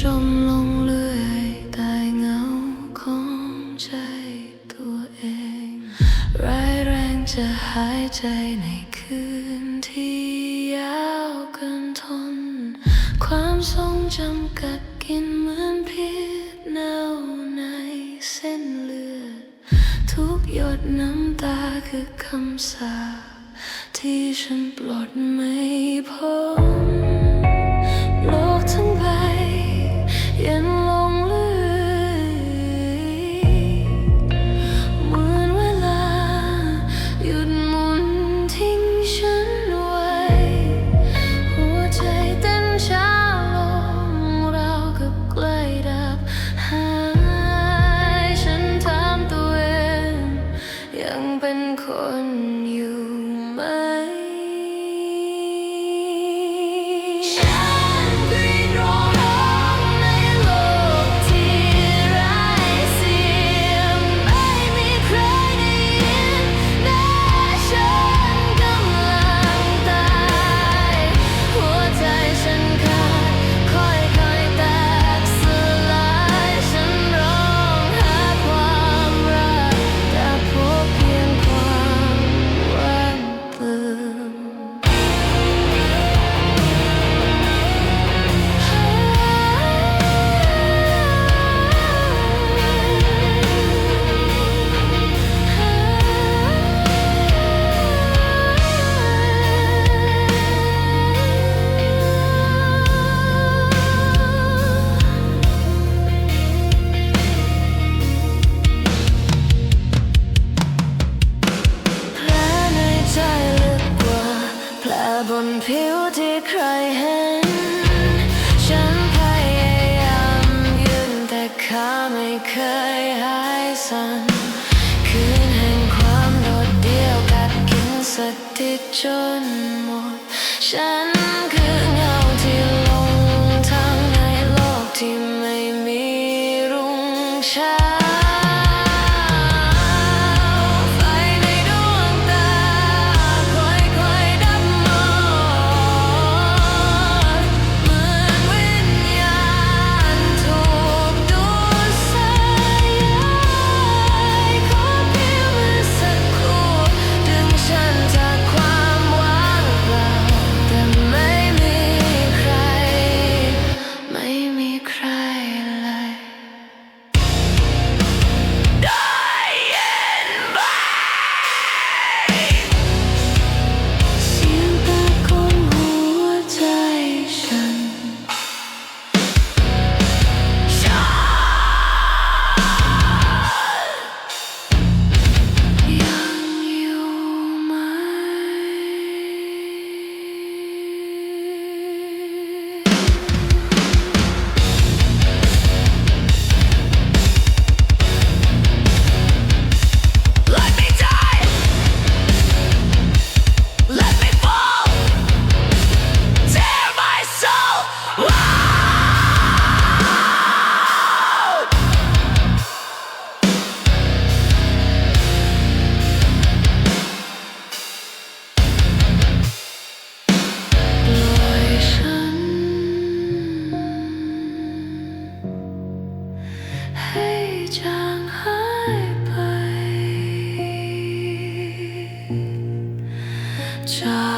จมลงเรื่อยแต่เงาของใจตัวเอง ร้ายแรงจะหายใจในคืนที่ยาวเกินทน ความทรงจำกัดกินเหมือนพิษเน่าในเส้นเลือด ทุกหยดน้ำตาคือคำสาปที่ฉันปลดไม่พ้น บนผิวที่ใครเห็น ฉันพยายามยืนแต่ขาไม่เคยหายสั่นคืนแห่งความโดดเดี่ยวกัดกินสติจนหมดฉัน child.